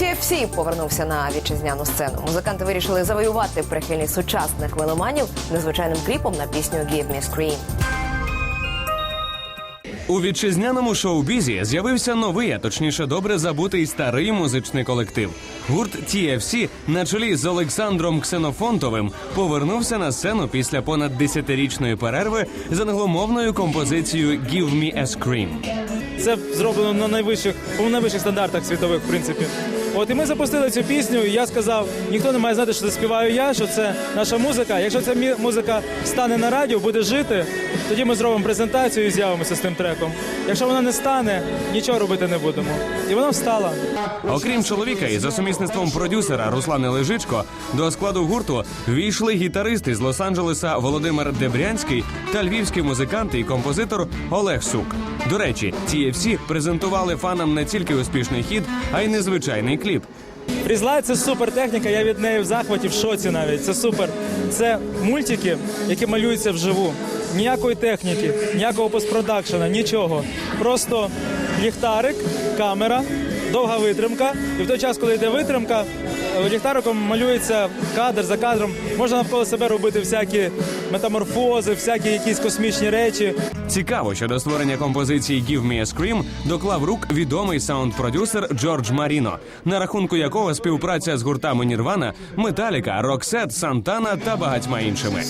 TFC повернувся на вітчизняну сцену. Музиканти вирішили завоювати прихильність сучасних меломанів незвичайним кліпом на пісню «Give Me Scream». У вітчизняному шоу-бізі з'явився новий, а точніше добре забутий старий музичний колектив. Гурт TFC на чолі з Олександром Ксенофонтовим повернувся на сцену після понад десятирічної перерви з англомовною композицією «Give Me a Scream». Це зроблено на найвищих, по найвищих стандартах світових, в принципі. От і ми запустили цю пісню, і я сказав, ніхто не має знати, що це співаю я, що це наша музика. Якщо ця музика стане на радіо, буде жити, тоді ми зробимо презентацію і з'явимося з тим треком. Якщо вона не стане, нічого робити не будемо. І вона встала. Окрім чоловіка, і за сумісництвом продюсера Руслани Лежичко до складу гурту війшли гітаристи з Лос-Анджелеса Володимир Дебрянський та львівський музикант і композитор Олег Сук. До речі, TFC презентували фанам не тільки успішний хід, а й незвичайний кліп. Різла це супер техніка, я від неї в захваті, в шоці навіть. Це супер. Це мультики, які малюються вживу. Ніякої техніки, ніякого постпродакшена, нічого. Просто ліхтарик, камера, довга витримка. І в той час, коли йде витримка, е, ліхтариком малюється кадр за кадром. Можна навколо себе робити всякі метаморфози, всякі якісь космічні речі. Цікаво, що до створення композиції «Give Me a Scream» доклав рук відомий саунд-продюсер Джордж Маріно, на рахунку якого співпраця з гуртами Нірвана, Металіка, Роксет, Сантана та багатьма іншими.